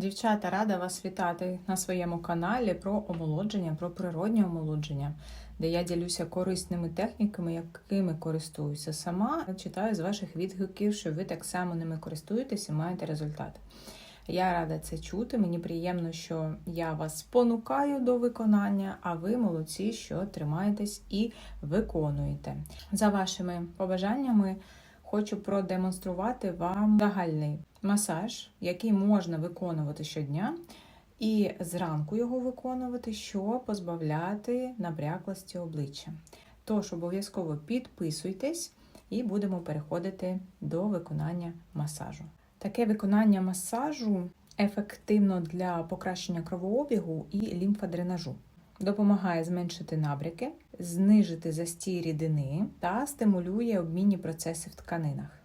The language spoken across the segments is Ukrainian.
Дівчата, рада вас вітати на своєму каналі про омолодження, про природнє омолодження, де я ділюся корисними техніками, якими користуюся сама. Читаю з ваших відгуків, що ви так само ними користуєтесь і маєте результат. Я рада це чути. Мені приємно, що я вас спонукаю до виконання, а ви молодці, що тримаєтесь і виконуєте. За вашими побажаннями. Хочу продемонструвати вам загальний масаж, який можна виконувати щодня, і зранку його виконувати, щоб позбавляти набряклості обличчя. Тож обов'язково підписуйтесь і будемо переходити до виконання масажу. Таке виконання масажу ефективно для покращення кровообігу і лімфодренажу. Допомагає зменшити набряки, знижити застій рідини та стимулює обмінні процеси в тканинах.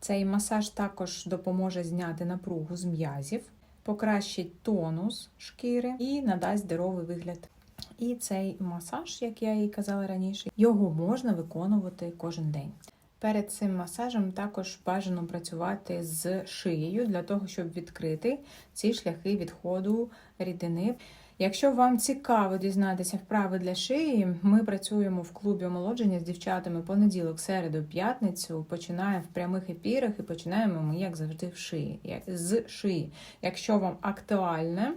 Цей масаж також допоможе зняти напругу з м'язів, покращить тонус шкіри і надасть здоровий вигляд. І цей масаж, як я і казала раніше, його можна виконувати кожен день. Перед цим масажем також бажано працювати з шиєю для того, щоб відкрити ці шляхи відходу рідини. Якщо вам цікаво дізнатися вправи для шиї, ми працюємо в клубі омолодження з дівчатами понеділок, середу, п'ятницю. Починаємо в прямих епірах і починаємо ми, як завжди, в шиї. з шиї. Якщо вам актуальне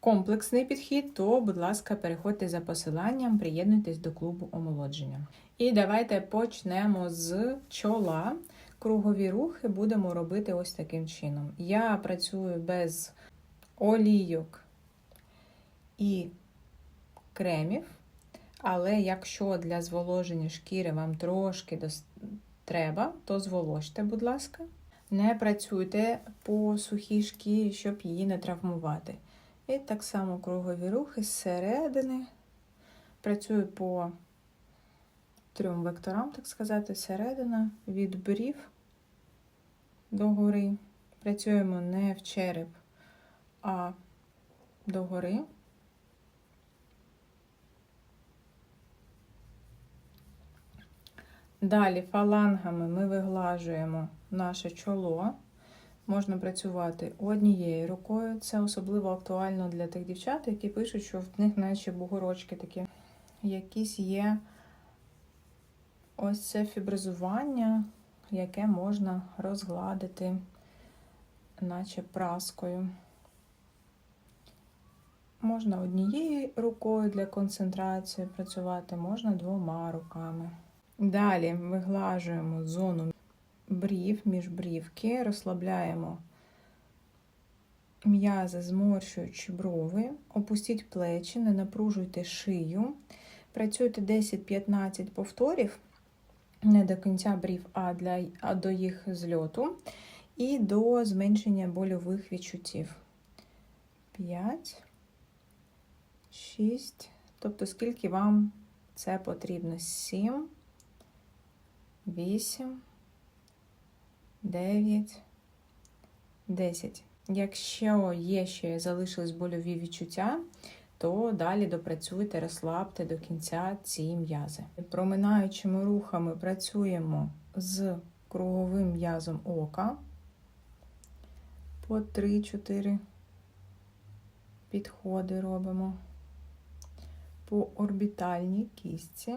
комплексний підхід, то, будь ласка, переходьте за посиланням, приєднуйтесь до клубу омолодження. І давайте почнемо з чола. Кругові рухи будемо робити ось таким чином. Я працюю без олійок і кремів. Але якщо для зволоження шкіри вам трошки треба, то зволожте, будь ласка. Не працюйте по сухій шкірі, щоб її не травмувати. І так само кругові рухи зсередини. Працюю по трьом векторам, так сказати, середина, від брів до гори. Працюємо не в череп, а до гори. Далі фалангами ми виглажуємо наше чоло. Можна працювати однією рукою. Це особливо актуально для тих дівчат, які пишуть, що в них наче бугорочки такі. Якісь є ось це фібризування, яке можна розгладити, наче праскою. Можна однією рукою для концентрації працювати, можна двома руками. Далі виглажуємо зону брів, міжбрівки, розслабляємо м'язи, зморщуючи брови, опустіть плечі, не напружуйте шию. Працюйте 10-15 повторів, не до кінця брів, а, для, а до їх зльоту, і до зменшення больових відчуттів. 5, 6, тобто скільки вам це потрібно? 7, 8, 9, 10. Якщо є ще залишились больові відчуття, то далі допрацюйте, розслабте до кінця ці м'язи. Проминаючими рухами працюємо з круговим м'язом ока по 3-4 підходи робимо по орбітальній кістці.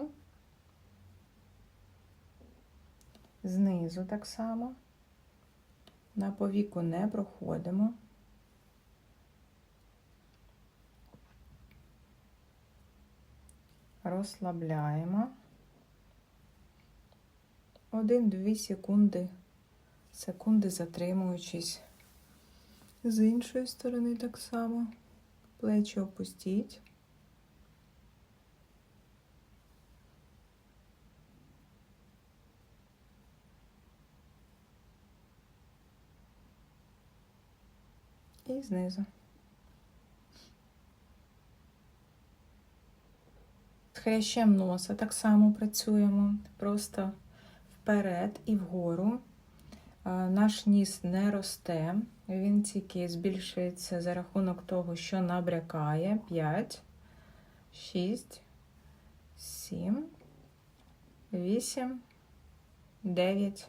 Знизу так само. На повіку не проходимо. Розслабляємо. 1-2 секунди, секунди затримуючись. З іншої сторони так само. Плечі опустіть. І знизу. З хрящем носа так само працюємо. Просто вперед і вгору. Наш ніс не росте, він тільки збільшується за рахунок того, що набрякає. 5, 6, 7, 8, 9,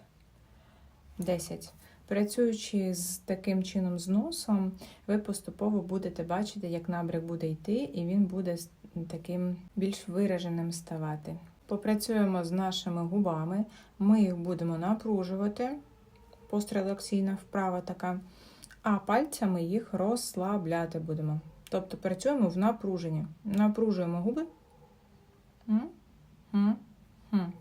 10. Працюючи з таким чином з носом, ви поступово будете бачити, як набряк буде йти, і він буде таким більш вираженим ставати. Попрацюємо з нашими губами, ми їх будемо напружувати, пострелаксійна вправа така, а пальцями їх розслабляти будемо. Тобто працюємо в напруженні. Напружуємо губи. М, м,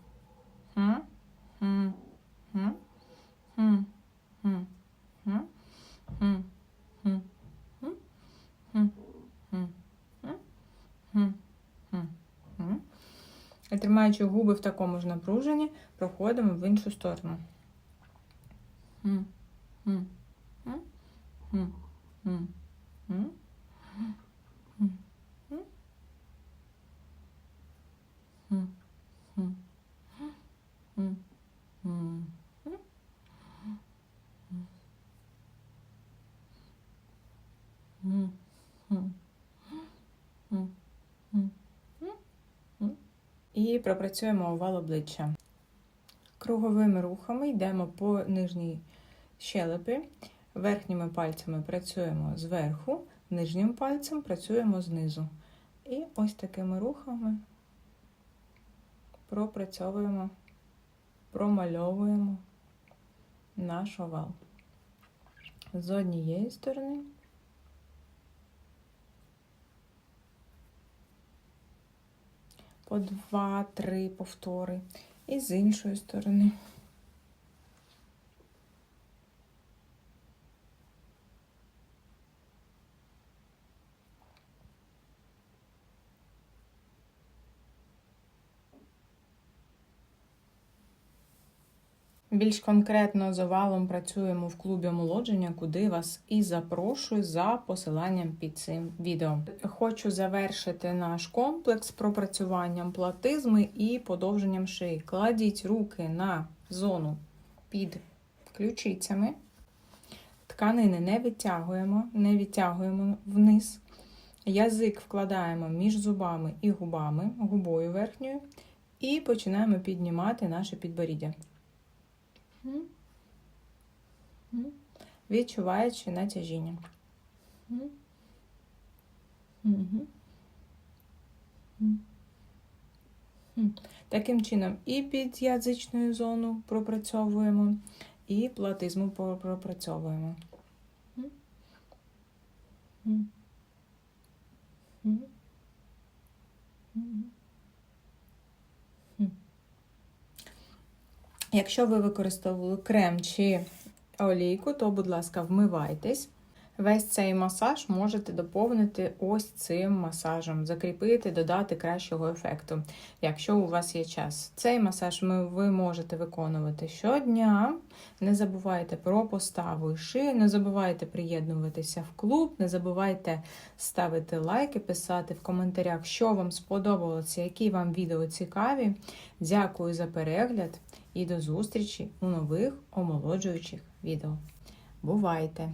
І тримаючи губи в такому ж напруженні, проходимо в іншу сторону. М, І пропрацюємо овал обличчя. Круговими рухами йдемо по нижній щелепі. Верхніми пальцями працюємо зверху, нижнім пальцем працюємо знизу. І ось такими рухами пропрацьовуємо, промальовуємо наш овал. З однієї сторони. По два-три повтори. І з іншої сторони. Більш конкретно з овалом працюємо в клубі омолодження, куди вас і запрошую за посиланням під цим відео. Хочу завершити наш комплекс пропрацюванням платизми і подовженням шиї. Кладіть руки на зону під ключицями. Тканини не відтягуємо, не відтягуємо вниз. Язик вкладаємо між зубами і губами, губою верхньою, і починаємо піднімати наше підборіддя. Відчуваючи натяжіння. Таким чином і під язичною зону пропрацьовуємо, і платизму про- пропрацьовуємо. М. М. М. М. М. Якщо ви використовували крем чи олійку, то, будь ласка, вмивайтесь. Весь цей масаж можете доповнити ось цим масажем, закріпити, додати кращого ефекту, якщо у вас є час. Цей масаж ви можете виконувати щодня. Не забувайте про поставу і шию, не забувайте приєднуватися в клуб, не забувайте ставити лайки, писати в коментарях, що вам сподобалося, які вам відео цікаві. Дякую за перегляд і до зустрічі у нових омолоджуючих відео. Бувайте!